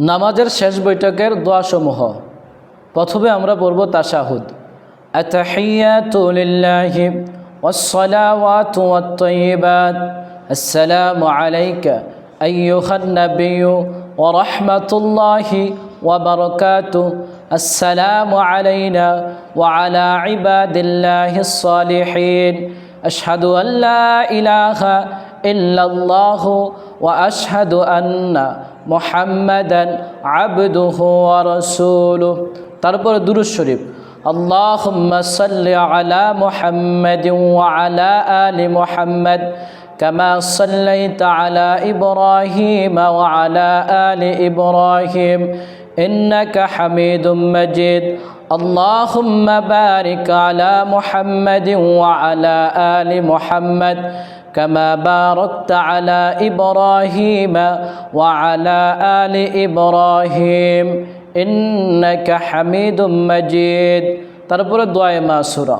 নামাজের শেষ বৈঠকের দোয়াসমূহ প্রথমে আমরা পড়ব তাশাহুদ التحيات لله والصلوات والطيبات السلام عليك أيها النبي ورحمة الله وبركاته السلام علينا وعلى عباد الله الصالحين أشهد أن لا إله إلا الله وأشهد أن محمدا عبده ورسوله তারপরে দুরুদ শরীফ اللهم صل على محمد وعلى آل محمد كما صليت على إبراهيم وعلى آل إبراهيم إنك حميد مجيد اللهم بارك على محمد وعلى آل محمد كما باركت على إبراهيم وعلى آل إبراهيم إنك حميد مجيد. تربر الدعاء ماسورة